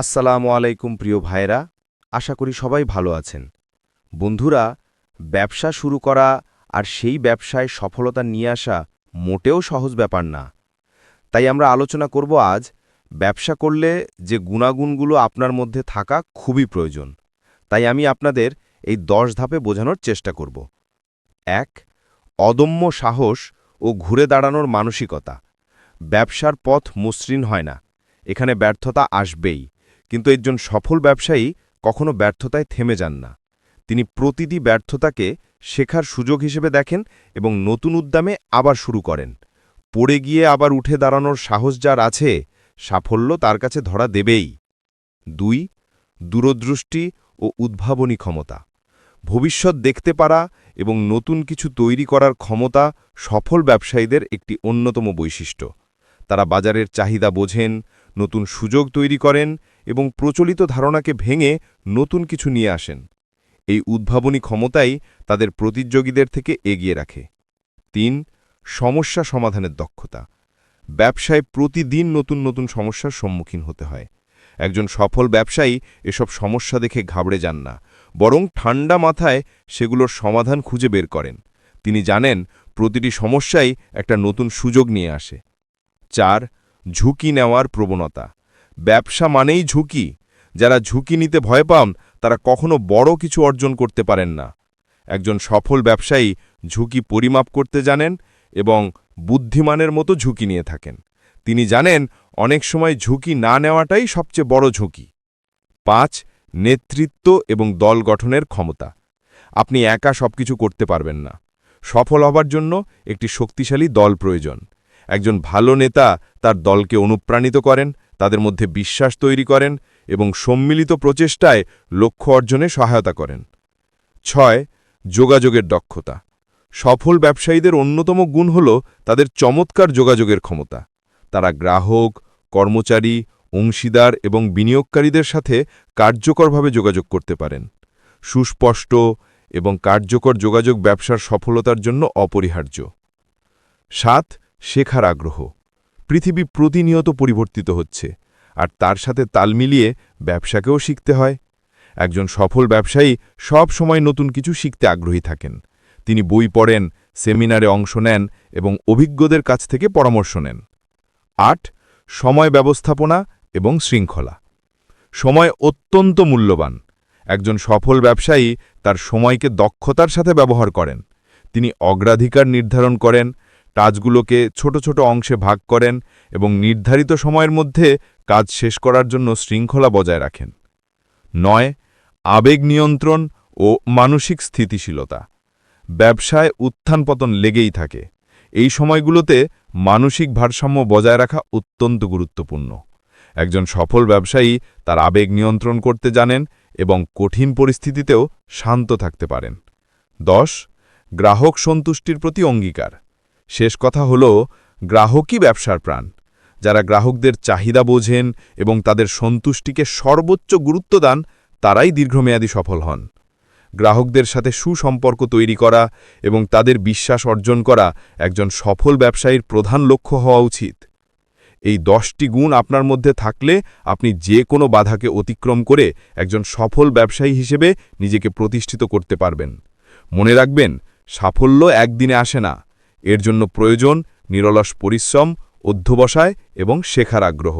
আসসালামু আলাইকুম প্রিয় ভাইরা আশা করি সবাই ভালো আছেন। বন্ধুরা, ব্যবসা শুরু করা আর সেই ব্যবসায় সফলতা নিয়ে আসা মোটেও সহজ ব্যাপার না। তাই আমরা আলোচনা করব আজ, ব্যবসা করলে যে গুণাগুণগুলো আপনার মধ্যে থাকা খুবই প্রয়োজন। তাই আমি আপনাদের এই দশ ধাপে বোঝানোর চেষ্টা করব। এক, অদম্য সাহস ও ঘুরে দাঁড়ানোর মানসিকতা। ব্যবসার পথ মসৃণ হয় না, এখানে ব্যর্থতা আসবেই। কিন্তু একজন সফল ব্যবসায়ী কখনো ব্যর্থতায় থেমে যান না। তিনি প্রতিটি ব্যর্থতাকে শেখার সুযোগ হিসেবে দেখেন এবং নতুন উদ্যমে আবার শুরু করেন। পড়ে গিয়ে আবার উঠে দাঁড়ানোর সাহস যার আছে, সাফল্য তার কাছে ধরা দেবেই। দুই, দূরদৃষ্টি ও উদ্ভাবনী ক্ষমতা। ভবিষ্যৎ দেখতে পারা এবং নতুন কিছু তৈরি করার ক্ষমতা সফল ব্যবসায়ীদের একটি অন্যতম বৈশিষ্ট্য। তারা বাজারের চাহিদা বোঝেন, নতুন সুযোগ তৈরি করেন এবং প্রচলিত ধারণাকে ভেঙে নতুন কিছু নিয়ে আসেন। এই উদ্ভাবনী ক্ষমতাই তাদের প্রতিযোগীদের থেকে এগিয়ে রাখে। তিন, সমস্যা সমাধানের দক্ষতা। ব্যবসায় প্রতিদিন নতুন নতুন সমস্যার সম্মুখীন হতে হয়। একজন সফল ব্যবসায়ী এসব সমস্যা দেখে ঘাবড়ে যান না, বরং ঠান্ডা মাথায় সেগুলোর সমাধান খুঁজে বের করেন। তিনি জানেন, প্রতিটি সমস্যাই একটা নতুন সুযোগ নিয়ে আসে। চার, ঝুঁকি নেওয়ার প্রবণতা। ব্যবসা মানেই ঝুঁকি। যারা ঝুঁকি নিতে ভয় পান, তারা কখনো বড় কিছু অর্জন করতে পারেন না। একজন সফল ব্যবসায়ী ঝুঁকি পরিমাপ করতে জানেন এবং বুদ্ধিমানের মতো ঝুঁকি নিয়ে থাকেন। তিনি জানেন, অনেক সময় ঝুঁকি না নেওয়াটাই সবচেয়ে বড় ঝুঁকি। পাঁচ, নেতৃত্ব এবং দল গঠনের ক্ষমতা। আপনি একা সবকিছু করতে পারবেন না। সফল হবার জন্য একটি শক্তিশালী দল প্রয়োজন। একজন ভালো নেতা তার দলকে অনুপ্রাণিত করেন তাদের মধ্যে বিশ্বাস তৈরি করেন এবং সম্মিলিত প্রচেষ্টায় লক্ষ্য অর্জনে সহায়তা করেন। ছয়, যোগাযোগের দক্ষতা। সফল ব্যবসায়ীদের অন্যতম গুণ হল তাদের চমৎকার যোগাযোগের ক্ষমতা। তারা গ্রাহক, কর্মচারী, অংশীদার এবং বিনিয়োগকারীদের সাথে কার্যকরভাবে যোগাযোগ করতে পারেন। সুস্পষ্ট এবং কার্যকর যোগাযোগ ব্যবসার সফলতার জন্য অপরিহার্য। সাত, শেখার আগ্রহ। পৃথিবী প্রতিনিয়ত পরিবর্তিত হচ্ছে, আর তার সাথে তাল মিলিয়ে ব্যবসাকেও শিখতে হয়। একজন সফল ব্যবসায়ী সব সময় নতুন কিছু শিখতে আগ্রহী থাকেন। তিনি বই পড়েন, সেমিনারে অংশ নেন এবং অভিজ্ঞদের কাছ থেকে পরামর্শ নেন। আট, সময় ব্যবস্থাপনা এবং শৃঙ্খলা। সময় অত্যন্ত মূল্যবান। একজন সফল ব্যবসায়ী তার সময়কে দক্ষতার সাথে ব্যবহার করেন। তিনি অগ্রাধিকার নির্ধারণ করেন কাজগুলোকে ছোট ছোট অংশে ভাগ করেন এবং নির্ধারিত সময়ের মধ্যে কাজ শেষ করার জন্য শৃঙ্খলা বজায় রাখেন। নয়, আবেগ নিয়ন্ত্রণ ও মানসিক স্থিতিশীলতা। ব্যবসায় উত্থান পতন লেগেই থাকে। এই সময়গুলোতে মানসিক ভারসাম্য বজায় রাখা অত্যন্ত গুরুত্বপূর্ণ। একজন সফল ব্যবসায়ী তার আবেগ নিয়ন্ত্রণ করতে জানেন এবং কঠিন পরিস্থিতিতেও শান্ত থাকতে পারেন। দশ, গ্রাহক সন্তুষ্টির প্রতি অঙ্গীকার। শেষ কথা হল, গ্রাহকই ব্যবসার প্রাণ। যারা গ্রাহকদের চাহিদা বোঝেন এবং তাদের সন্তুষ্টিকে সর্বোচ্চ গুরুত্ব দান, তারাই দীর্ঘমেয়াদী সফল হন। গ্রাহকদের সাথে সুসম্পর্ক তৈরি করা এবং তাদের বিশ্বাস অর্জন করা একজন সফল ব্যবসায়ীর প্রধান লক্ষ্য হওয়া উচিত। এই দশটি গুণ আপনার মধ্যে থাকলে আপনি যে কোনো বাধাকে অতিক্রম করে একজন সফল ব্যবসায়ী হিসেবে নিজেকে প্রতিষ্ঠিত করতে পারবেন। মনে রাখবেন, সাফল্য একদিনে আসে না। এর জন্য প্রয়োজন নিরলস পরিশ্রম অধ্যবসায় এবং শেখার আগ্রহ।